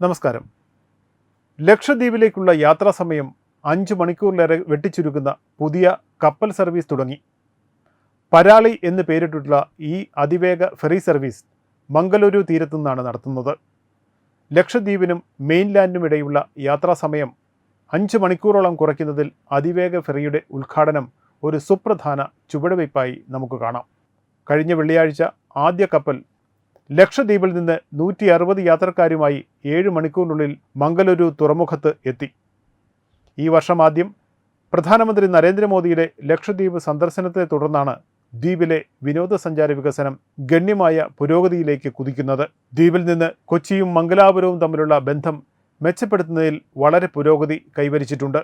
നമസ്കാരം. ലക്ഷദ്വീപിലേക്കുള്ള യാത്രാ സമയം അഞ്ച് മണിക്കൂറിലേറെ വെട്ടിച്ചുരുക്കുന്ന പുതിയ കപ്പൽ സർവീസ് തുടങ്ങി. പരാളി എന്ന് പേരിട്ടിട്ടുള്ള ഈ അതിവേഗ ഫെറി സർവീസ് മംഗലൂരു തീരത്തു നിന്നാണ് നടത്തുന്നത്. ലക്ഷദ്വീപിനും മെയിൻലാൻഡിനും ഇടയിലുള്ള യാത്രാ സമയം അഞ്ച് മണിക്കൂറോളം കുറയ്ക്കുന്നതിൽ അതിവേഗ ഫെറിയുടെ ഉദ്ഘാടനം ഒരു സുപ്രധാന ചുവടുവയ്പായി നമുക്ക് കാണാം. കഴിഞ്ഞ വെള്ളിയാഴ്ച ആദ്യ കപ്പൽ ലക്ഷദ്വീപിൽ നിന്ന് നൂറ്റി അറുപത് യാത്രക്കാരുമായി ഏഴ് മണിക്കൂറിനുള്ളിൽ മംഗലൂരു തുറമുഖത്ത് എത്തി. ഈ വർഷം ആദ്യം പ്രധാനമന്ത്രി നരേന്ദ്രമോദിയുടെ ലക്ഷദ്വീപ് സന്ദർശനത്തെ തുടർന്നാണ് ദ്വീപിലെ വിനോദസഞ്ചാര വികസനം ഗണ്യമായ പുരോഗതിയിലേക്ക് കുതിക്കുന്നത്. ദ്വീപിൽ നിന്ന് കൊച്ചിയും മംഗലാപുരവും തമ്മിലുള്ള ബന്ധം മെച്ചപ്പെടുത്തുന്നതിൽ വളരെ പുരോഗതി കൈവരിച്ചിട്ടുണ്ട്.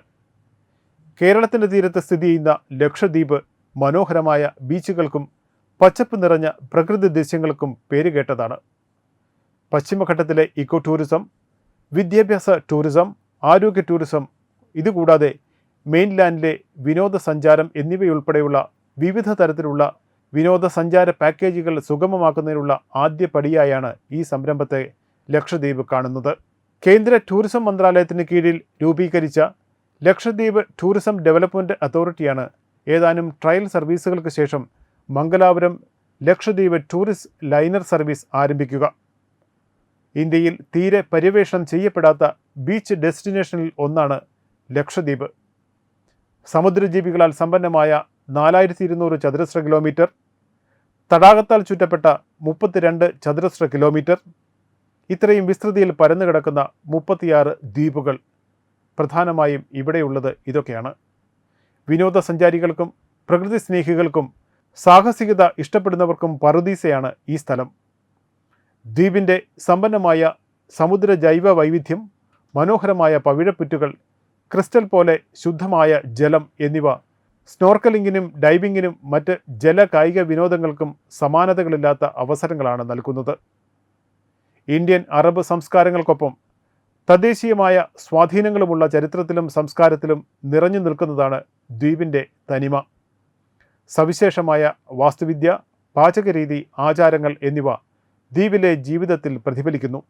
കേരളത്തിന്റെ തീരത്ത് സ്ഥിതി ചെയ്യുന്ന ലക്ഷദ്വീപ് മനോഹരമായ ബീച്ചുകൾക്കും പച്ചപ്പ് നിറഞ്ഞ പ്രകൃതി ദൃശ്യങ്ങൾക്കും പേരുകേട്ടതാണ് പശ്ചിമഘട്ടത്തിലെ ഇക്കോ ടൂറിസം വിദ്യാഭ്യാസ ടൂറിസം ആരോഗ്യ ടൂറിസം ഇതുകൂടാതെ മെയിൻലാൻഡിലെ വിനോദസഞ്ചാരം എന്നിവയുൾപ്പെടെയുള്ള വിവിധ തരത്തിലുള്ള വിനോദസഞ്ചാര പാക്കേജുകൾ സുഗമമാക്കുന്നതിനുള്ള ആദ്യ പടിയായാണ് ഈ സംരംഭത്തെ ലക്ഷദ്വീപ് കാണുന്നത്. കേന്ദ്ര ടൂറിസം മന്ത്രാലയത്തിന് കീഴിൽ രൂപീകരിച്ച ലക്ഷദ്വീപ് ടൂറിസം ഡെവലപ്മെന്റ് അതോറിറ്റിയാണ് ഏതാനും ട്രയൽ സർവീസുകൾക്ക് ശേഷം Mangalapuram Lakshadweep tourist liner service ആരംഭിക്കുക. ഇന്ത്യയിൽ തീരെ പര്യവേഷണം ചെയ്യപ്പെടാത്ത ബീച്ച് ഡെസ്റ്റിനേഷനിൽ ഒന്നാണ് ലക്ഷദ്വീപ്. സമുദ്രജീവികളാൽ സമ്പന്നമായ നാലായിരത്തി ഇരുന്നൂറ് ചതുരശ്ര കിലോമീറ്റർ തടാകത്താൽ ചുറ്റപ്പെട്ട മുപ്പത്തിരണ്ട് ചതുരശ്ര കിലോമീറ്റർ ഇത്രയും വിസ്തൃതിയിൽ പരന്നു കിടക്കുന്ന മുപ്പത്തിയാറ് ദ്വീപുകൾ. പ്രധാനമായും ഇവിടെയുള്ളത് ഇതൊക്കെയാണ്. വിനോദസഞ്ചാരികൾക്കും പ്രകൃതി സ്നേഹികൾക്കും സാഹസികത ഇഷ്ടപ്പെടുന്നവർക്കും പറുദീസയാണ് ഈ സ്ഥലം. ദ്വീപിന്റെ സമ്പന്നമായ സമുദ്ര ജൈവ വൈവിധ്യം മനോഹരമായ പവിഴപ്പുറ്റുകൾ ക്രിസ്റ്റൽ പോലെ ശുദ്ധമായ ജലം എന്നിവ സ്നോർക്കലിംഗിനും ഡൈവിങ്ങിനും മറ്റ് ജല കായിക വിനോദങ്ങൾക്കും സമാനതകളില്ലാത്ത അവസരങ്ങളാണ് നൽകുന്നത്. ഇന്ത്യൻ അറബ് സംസ്കാരങ്ങൾക്കൊപ്പം തദ്ദേശീയമായ സ്വാധീനങ്ങളുമുള്ള ചരിത്രത്തിലും സംസ്കാരത്തിലും നിറഞ്ഞു നിൽക്കുന്നതാണ് ദ്വീപിന്റെ തനിമ. സവിശേഷമായ വാസ്തുവിദ്യ പാചകരീതി ആചാരങ്ങൾ എന്നിവ ദ്വീപിലെ ജീവിതത്തിൽ പ്രതിഫലിക്കുന്നു.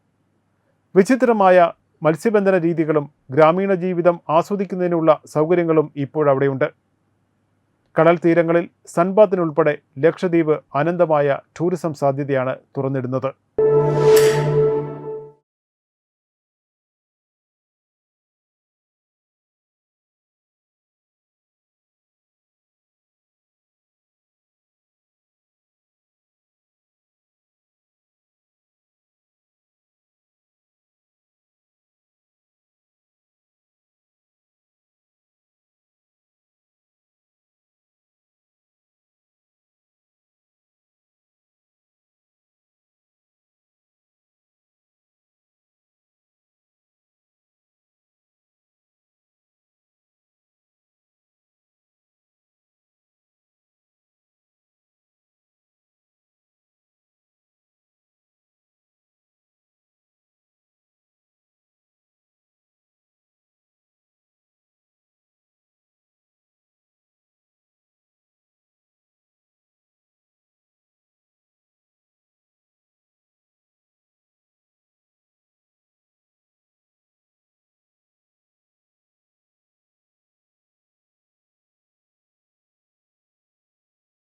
വിചിത്രമായ മത്സ്യബന്ധന രീതികളും ഗ്രാമീണ ജീവിതം ആസ്വദിക്കുന്നതിനുള്ള സൗകര്യങ്ങളും ഇപ്പോഴവിടെയുണ്ട്. കടൽ തീരങ്ങളിൽ സൺബാത്തിനുൾപ്പെടെ ലക്ഷദ്വീപ് അനന്തമായ ടൂറിസം സാധ്യതയാണ് തുറന്നിടുന്നത്.